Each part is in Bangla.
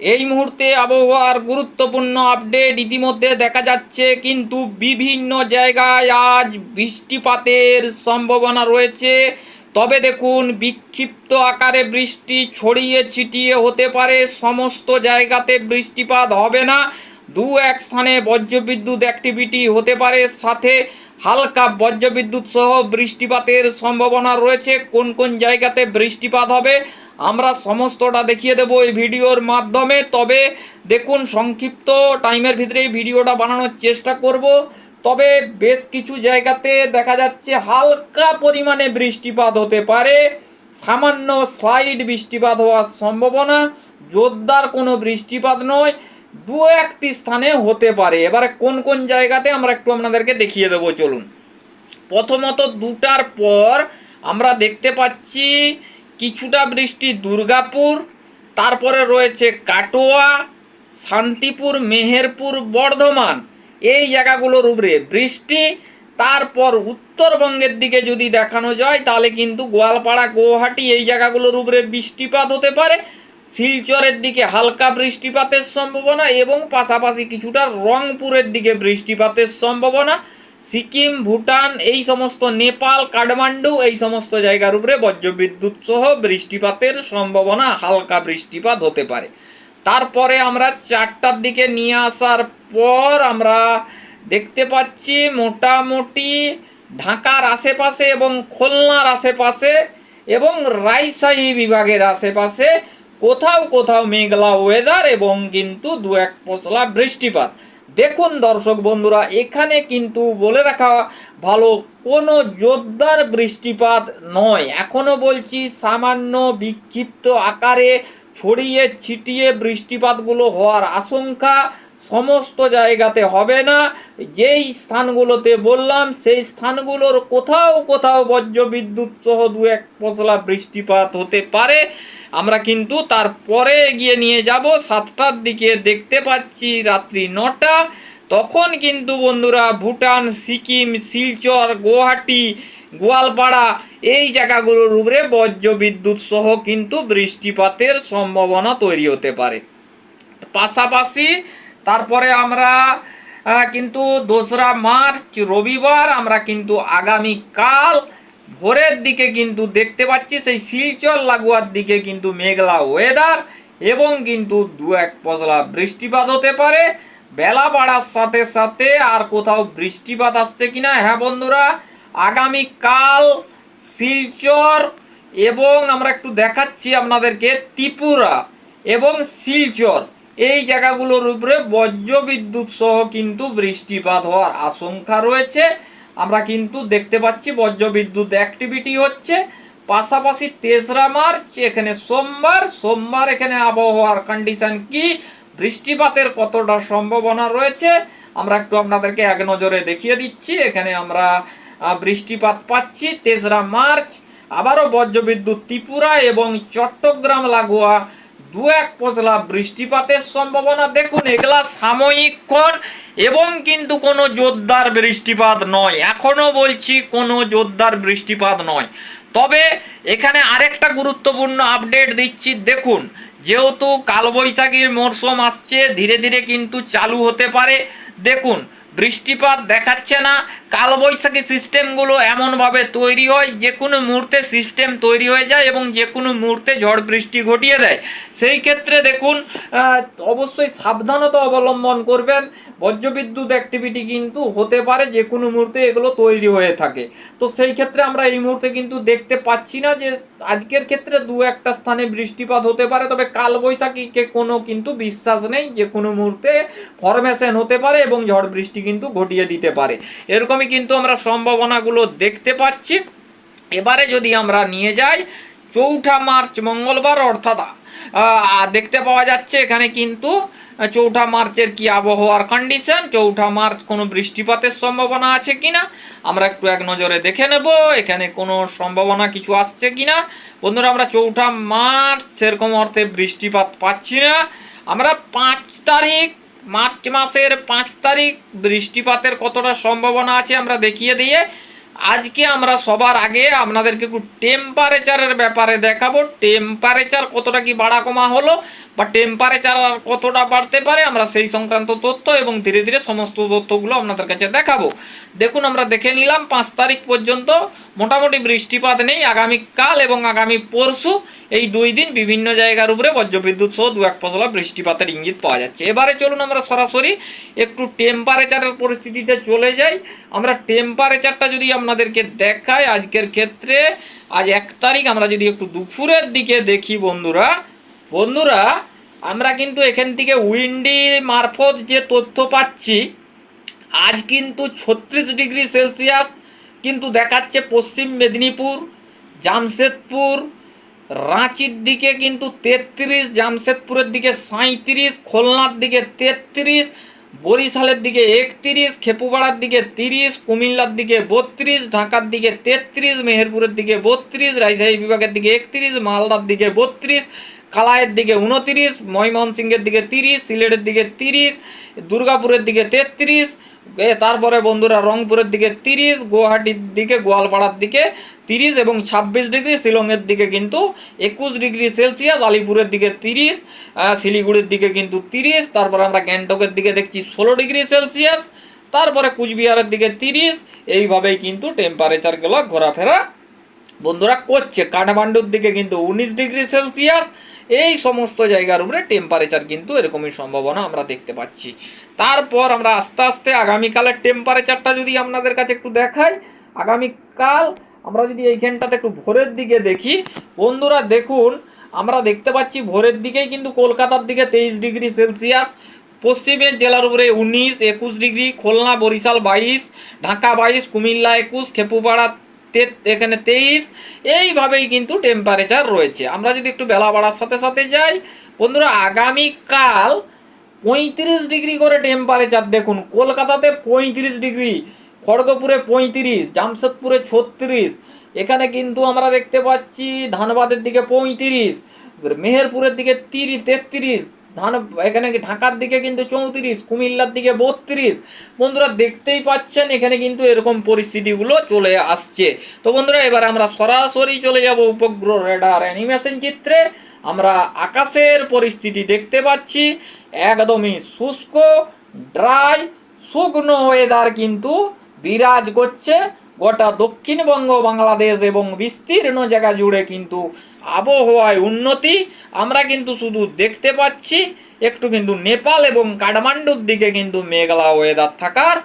এই মুহূর্তে আবহাওয়ার গুরুত্বপূর্ণ আপডেট ইতিমধ্যে দেখা যাচ্ছে, কিন্তু বিভিন্ন জায়গায় আজ বৃষ্টিপাতের সম্ভাবনা রয়েছে। তবে দেখুন, বিক্ষিপ্ত আকারে বৃষ্টি ছড়িয়ে ছিটিয়ে হতে পারে, সমস্ত জায়গাতে বৃষ্টিপাত হবে না। দু এক স্থানে বজ্রবিদ্যুৎ অ্যাক্টিভিটি হতে পারে, সাথে হালকা বজ্রবিদ্যুৎ সহ বৃষ্টিপাতের সম্ভাবনা রয়েছে। কোন কোন জায়গাতে বৃষ্টিপাত হবে আমরা সমস্তটা দেখিয়ে দেবো এই ভিডিওর মাধ্যমে। তবে দেখুন, সংক্ষিপ্ত টাইমের ভিতরে এই ভিডিওটা বানানোর চেষ্টা করব। তবে বেশ কিছু জায়গাতে দেখা যাচ্ছে হালকা পরিমাণে বৃষ্টিপাত হতে পারে। সামান্য স্লাইড বৃষ্টিপাত হওয়ার সম্ভাবনা। জোরদার কোনো বৃষ্টিপাত নয়, দু একটি স্থানে হতে পারে। এবারে কোন কোন জায়গাতে আমরা একটু আপনাদেরকে দেখিয়ে দেবো, চলুন। প্রথমত দুটার পর আমরা দেখতে পাচ্ছি কিছুটা বৃষ্টি দুর্গাপুর, তারপরে রয়েছে কাটোয়া, শান্তিপুর, মেহেরপুর, বর্ধমান। এই জায়গাগুলোর উপরে বৃষ্টি, তারপর উত্তরবঙ্গের দিকে যদি দেখানো যায়, তাহলে কিন্তু গোয়ালপাড়া গুয়াহাটি এই জায়গাগুলোর উপরে বৃষ্টিপাত হতে পারে। শিলচরের দিকে হালকা বৃষ্টিপাতের সম্ভাবনা এবং পাশাপাশি কিছুটা রংপুরের দিকে বৃষ্টিপাতের সম্ভাবনা। সিকিম, ভুটান, এই সমস্ত নেপাল, কাঠমান্ডু, এই সমস্ত জায়গার উপরে বজ্রবিদ্যুৎ সহ বৃষ্টিপাতের সম্ভাবনা হালকা বৃষ্টিপাত হতে পারে। তারপরে আমরা চারটার দিকে নিয়ে আসার পর আমরা দেখতে পাচ্ছি মোটামুটি ঢাকার আশেপাশে এবং খুলনার আশেপাশে এবং রাজশাহী বিভাগের আশেপাশে কোথাও কোথাও মেঘলা ওয়েদার এবং কিন্তু দু এক পশলা বৃষ্টিপাত। দেখুন দর্শক বন্ধুরা, এখানে কিন্তু বলে রাখা ভালো, কোনো জোরদার বৃষ্টিপাত নয়। এখনও বলছি, সামান্য বিক্ষিপ্ত আকারে ছড়িয়ে ছিটিয়ে বৃষ্টিপাতগুলো হওয়ার আশঙ্কা সমস্ত জায়গাতে হবে না। যেই স্থানগুলোতে বললাম, সেই স্থানগুলোর কোথাও কোথাও বজ্রবিদ্যুৎ সহ দু এক পশলা বৃষ্টিপাত হতে পারে। আমরা কিন্তু তারপরে এগিয়ে নিয়ে যাব, সাতটার দিকে দেখতে পাচ্ছি রাত্রি নটা। তখন কিন্তু বন্ধুরা ভুটান, সিকিম, শিলচর, গুয়াহাটি, গোয়ালপাড়া এই জায়গাগুলোর উপরে বজ্রবিদ্যুৎ সহ কিন্তু বৃষ্টিপাতের সম্ভাবনা তৈরি হতে পারে। পাশাপাশি তারপরে আমরা কিন্তু দোসরা মার্চ রবিবার আমরা কিন্তু আগামীকাল ভোরের দিকে কিন্তু দেখতে পাচ্ছি সেই শিলচর লাগোয়ার দিকে কিন্তু মেঘলা ওয়েদার এবং কিন্তু দু এক পশলা বৃষ্টিপাত হতে পারে। বেলা বাড়ার সাথে সাথে আর কোথাও বৃষ্টিপাত আসছে কিনা? হ্যাঁ বন্ধুরা, আগামীকাল শিলচর এবং আমরা একটু দেখাচ্ছি আপনাদেরকে ত্রিপুরা এবং শিলচর। এই জায়গাগুলোর উপরে বজ্রবিদ্যুৎ সহ কিন্তু বৃষ্টিপাত হওয়ার আশঙ্কা রয়েছে। আমরা কিন্তু দেখতে পাচ্ছি বজ্রবিদ্যুৎ অ্যাক্টিভিটি হচ্ছে। পাশাপাশি তেসরা মার্চ, এখানে সোমবার সোমবার এখানে আবহাওয়ার কন্ডিশন কি? বৃষ্টিপাতের কতটা সম্ভাবনা রয়েছে? আমরা একটু আপনাদেরকে এক নজরে দেখিয়ে দিচ্ছি। এখানে আমরা বৃষ্টিপাত পাচ্ছি তেসরা মার্চ। আবারও বজ্রবিদ্যুৎ ত্রিপুরা এবং চট্টগ্রাম, লাগোয়া দু এক পশলা বৃষ্টিপাতের সম্ভাবনা। দেখুন, এগুলা সাময়িকক্ষণ এবং কিন্তু কোনো জোরদার বৃষ্টিপাত নয়। এখনও বলছি, কোনো জোরদার বৃষ্টিপাত নয়। তবে এখানে আরেকটা গুরুত্বপূর্ণ আপডেট দিচ্ছি। দেখুন, যেহেতু কালবৈশাখীর মরশুম আসছে, ধীরে ধীরে কিন্তু চালু হতে পারে। দেখুন, বৃষ্টিপাত দেখাচ্ছে না। কালবৈশাখী সিস্টেমগুলো এমনভাবে তৈরি হয়, যে কোনো মুহূর্তে সিস্টেম তৈরি হয়ে যায় এবং যে কোনো মুহূর্তে ঝড় বৃষ্টি ঘটিয়ে দেয়। সেই ক্ষেত্রে দেখুন অবশ্যই সাবধানতা অবলম্বন করবেন। বজ্রবিদ্যুৎ অ্যাক্টিভিটি কিন্তু হতে পারে, যে কোনো মুহূর্তে এগুলো তৈরি হয়ে থাকে। তো সেই ক্ষেত্রে আমরা এই মুহূর্তে কিন্তু দেখতে পাচ্ছি না যে আজকের ক্ষেত্রে দু একটা স্থানে বৃষ্টিপাত হতে পারে, তবে কালবৈশাখীকে কোনো কিন্তু বিশ্বাস নেই যে কোনো মুহূর্তে ফরমেশন হতে পারে এবং ঝড় বৃষ্টি কিন্তু ঘটিয়ে দিতে পারে। এরকমই কিন্তু আমরা সম্ভাবনাগুলো দেখতে পাচ্ছি। এবারে যদি আমরা নিয়ে যাই, চৌঠা মার্চ মঙ্গলবার, অর্থাৎ দেখতে পাওয়া যাচ্ছে এখানে কিন্তু চৌঠা মার্চের কি আবহাওয়ার কন্ডিশন চৌঠা মার্চ কোনো বৃষ্টিপাতের সম্ভাবনা আছে কিনা? আমরা একটু এক নজরে দেখে নেব, এখানে কোনো সম্ভাবনা কিছু আসছে কিনা? বন্ধুরা, আমরা চৌঠা মার্চ সেরকম অর্থে বৃষ্টিপাত পাচ্ছি না। আমরা পাঁচ তারিখ মার্চ মাসের পাঁচ তারিখ, বৃষ্টিপাতের কতটা সম্ভাবনা আছে আমরা দেখিয়ে দিয়ে আজকে আমরা সবার আগে আপনাদেরকে একটু টেম্পারেচারের ব্যাপারে দেখাবো। টেম্পারেচার কতটা কি বাড়া কমা হলো বা টেম্পারেচার আর কতটা বাড়তে পারে, আমরা সেই সংক্রান্ত তথ্য এবং ধীরে ধীরে সমস্ত তথ্যগুলো আপনাদের কাছে দেখাবো। দেখুন, আমরা দেখে নিলাম, পাঁচ তারিখ পর্যন্ত মোটামুটি বৃষ্টিপাত নেই। আগামীকাল এবং আগামী পরশু এই দুই দিন বিভিন্ন জায়গার উপরে বজ্রবিদ্যুৎ সহ দু এক ফসলা বৃষ্টিপাতের ইঙ্গিত পাওয়া যাচ্ছে। এবারে চলুন আমরা সরাসরি একটু টেম্পারেচারের পরিস্থিতিতে চলে যাই। আমরা টেম্পারেচারটা যদি আপনাদেরকে দেখাই আজকের ক্ষেত্রে, আজ এক তারিখ, আমরা যদি একটু দুপুরের দিকে দেখি বন্ধুরা বন্ধুরা, আমরা কিন্তু এখান থেকে উইন্ডি মারফত যে তথ্য পাচ্ছি, আজ কিন্তু ছত্রিশ ডিগ্রি সেলসিয়াস কিন্তু দেখাচ্ছে পশ্চিম মেদিনীপুর, জামশেদপুর, রাঁচির দিকে কিন্তু তেত্রিশ, জামশেদপুরের দিকে সাঁইত্রিশ, খুলনার দিকে তেত্রিশ, বরিশালের দিকে একত্রিশ, খেপুপাড়ার দিকে তিরিশ, কুমিল্লার দিকে বত্রিশ, ঢাকার দিকে তেত্রিশ, মেহেরপুরের দিকে বত্রিশ, রাজশাহী বিভাগের দিকে একত্রিশ, মালদার দিকে বত্রিশ কালায়ের দিকে উনতিরিশ ময়মনসিংহের দিকে তিরিশ, সিলেটের দিকে তিরিশ, দুর্গাপুরের দিকে তেত্রিশ তারপরে বন্ধুরা রংপুরের দিকে তিরিশ, গুয়াহাটির দিকে, গোয়ালপাড়ার দিকে তিরিশ এবং ছাব্বিশ ডিগ্রি, শিলংয়ের দিকে কিন্তু একুশ ডিগ্রি সেলসিয়াস, আলিপুরের দিকে তিরিশ শিলিগুড়ির দিকে কিন্তু তিরিশ, তারপরে আমরা গ্যাংটকের দিকে দেখছি ষোলো ডিগ্রি সেলসিয়াস, তারপরে কুচবিহারের দিকে তিরিশ, এইভাবেই কিন্তু টেম্পারেচারগুলো ঘোরাফেরা বন্ধুরা করছে। কাঠমান্ডুর দিকে কিন্তু উনিশ ডিগ্রি সেলসিয়াস এই সমস্ত জায়গার উপরে টেম্পারেচার কিন্তু এরকমই সম্ভাবনা আমরা দেখতে পাচ্ছি। তারপর আমরা আস্তে আস্তে আগামীকালের টেম্পারেচারটা যদি আপনাদের কাছে একটু দেখাই, আগামীকাল আমরা যদি এইখানটাতে একটু ভোরের দিকে দেখি, বন্ধুরা দেখুন, আমরা দেখতে পাচ্ছি ভোরের দিকেই কিন্তু কলকাতার দিকে তেইশ ডিগ্রি সেলসিয়াস, পশ্চিমের জেলার উপরে উনিশ, একুশ ডিগ্রি, খুলনা, বরিশাল বাইশ, ঢাকা বাইশ, কুমিল্লা একুশ, খেপুপাড়া এখানে তেইশ, এইভাবেই কিন্তু টেম্পারেচার রয়েছে। আমরা যদি একটু বেলা বাড়ার সাথে সাথে যাই, বন্ধুরা, আগামীকাল পঁয়ত্রিশ ডিগ্রি করে টেম্পারেচার দেখুন, কলকাতাতে পঁয়ত্রিশ ডিগ্রি, খড়গপুরে পঁয়ত্রিশ, জামশেদপুরে ছত্রিশ, এখানে কিন্তু আমরা দেখতে পাচ্ছি ধানবাদের দিকে পঁয়ত্রিশ মেহেরপুরের দিকে তিরিশ, তেত্রিশ ধান, এখানে ঢাকার দিকে কিন্তু চৌত্রিশ, কুমিল্লার দিকে বত্রিশ। বন্ধুরা দেখতেই পাচ্ছেন, এখানে কিন্তু এরকম পরিস্থিতিগুলো চলে আসছে। তো বন্ধুরা, এবার আমরা সরাসরি চলে যাব উপগ্রহ রেডার অ্যানিমেশন চিত্রে। আমরা আকাশের পরিস্থিতি দেখতে পাচ্ছি। একদমই শুষ্ক, ড্রাই, শুকনো ওয়েদার কিন্তু বিরাজ করছে। গোটা দক্ষিণবঙ্গ বাংলাদেশ এবং বিস্তীর্ণ জায়গা জুড়ে কিন্তু আবহাওয়ায় উন্নতি। আমরা কিন্তু শুধু দেখতে পাচ্ছি, একটু কিন্তু নেপাল এবং কাঠমান্ডুর দিকে কিন্তু মেঘলা ওয়েদার থাকার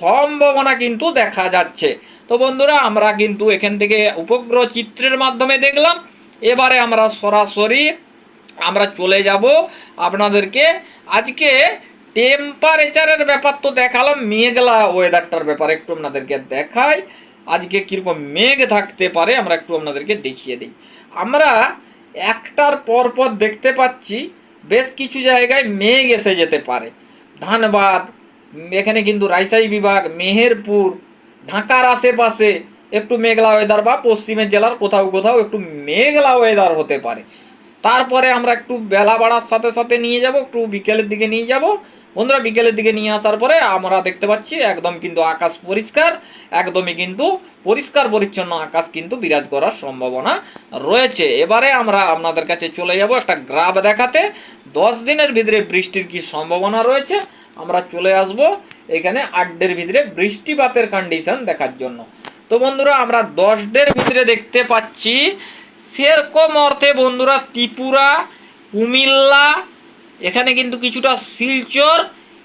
সম্ভাবনা কিন্তু দেখা যাচ্ছে। তো বন্ধুরা, আমরা কিন্তু এখান থেকে উপগ্রহ চিত্রের মাধ্যমে দেখলাম। এবারে আমরা সরাসরি আমরা চলে যাব আপনাদেরকে। আজকে টেম্পারেচারের ব্যাপার তো দেখালাম, মেঘলা ওয়েদারটার ব্যাপারে একটু আপনাদেরকে দেখাই। আজকে কীরকম মেঘ থাকতে পারে, আমরা একটু আপনাদেরকে দেখিয়ে দিই। আমরা একটার পর পর দেখতে পাচ্ছি, বেশ কিছু জায়গায় মেঘ এসে যেতে পারে। ধানবাদ, এখানে কিন্তু রাজশাহী বিভাগ, মেহেরপুর, ঢাকার আশেপাশে একটু মেঘলা ওয়েদার বা পশ্চিমের জেলার কোথাও কোথাও একটু মেঘলা ওয়েদার হতে পারে। তারপরে আমরা একটু বেলা বাড়ার সাথে সাথে নিয়ে যাব, একটু বিকেলের দিকে নিয়ে যাব। বন্ধুরা বিকেলের দিকে নিয়ে আসার পরে আমরা দেখতে পাচ্ছি একদম কিন্তু আকাশ পরিষ্কার, একদমই কিন্তু পরিষ্কার পরিচ্ছন্ন আকাশ কিন্তু বিরাজ করার সম্ভাবনা রয়েছে। এবারে আমরা আপনাদের কাছে চলে যাব একটা গ্রাফ দেখাতে। দশ দিনের ভিতরে বৃষ্টির কি সম্ভাবনা রয়েছে? আমরা চলে আসব এখানে আট ডের ভিতরে বৃষ্টিপাতের কন্ডিশন দেখার জন্য। তো বন্ধুরা, আমরা দশ ডের ভিতরে দেখতে পাচ্ছি, সেরকম অর্থে বন্ধুরা ত্রিপুরা, কুমিল্লা এখানে কিন্তু কিছুটা শিলচর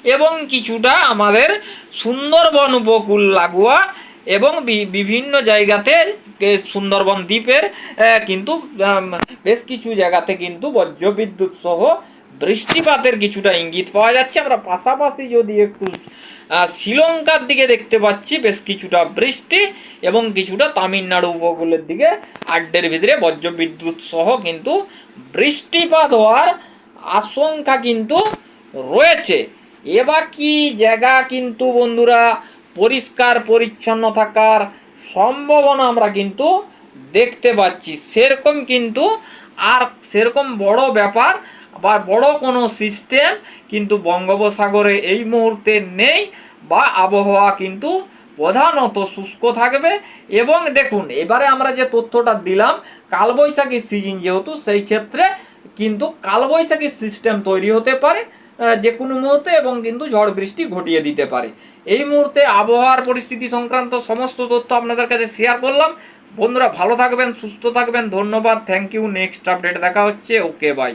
এবং কিছুটা আমাদের সুন্দরবন উপকূল লাগোয়া এবং বিভিন্ন জায়গাতে সুন্দরবন দ্বীপের কিন্তু বেশ কিছু জায়গাতে কিন্তু বজ্রবিদ্যুৎ সহ বৃষ্টিপাতের কিছুটা ইঙ্গিত পাওয়া যাচ্ছে। আমরা পাশাপাশি যদি একটু শ্রীলঙ্কার দিকে দেখতে পাচ্ছি, বেশ কিছুটা বৃষ্টি এবং কিছুটা তামিলনাড়ু উপকূলের দিকে আড্ডের ভিতরে বজ্রবিদ্যুৎ সহ কিন্তু বৃষ্টিপাত হওয়ার আশঙ্কা কিন্তু রয়েছে। এবার কি জায়গা কিন্তু বন্ধুরা, পরিষ্কার, পরিচ্ছন্ন থাকার সম্ভাবনা আমরা কিন্তু দেখতে পাচ্ছি। সেরকম কিন্তু আর সেরকম বড় ব্যাপার বা বড় কোনো সিস্টেম কিন্তু বঙ্গোপসাগরে এই মুহূর্তে নেই বা আবহাওয়া কিন্তু প্রধানত শুষ্ক থাকবে। এবং দেখুন, এবারে আমরা যে তথ্যটা দিলাম, কালবৈশাখী সিজন যেহেতু, সেই ক্ষেত্রে কিন্তু কালবৈশাখী সিস্টেম তৈরি হতে পারে যে কোনো মুহূর্তে এবং কিন্তু ঝড় বৃষ্টি ঘটিয়ে দিতে পারে। এই মুহূর্তে আবহাওয়ার পরিস্থিতি সংক্রান্ত সমস্ত তথ্য আপনাদের কাছে শেয়ার করলাম। বন্ধুরা ভালো থাকবেন, সুস্থ থাকবেন, ধন্যবাদ থ্যাংক ইউ নেক্সট আপডেট দেখা হচ্ছে ওকে বাই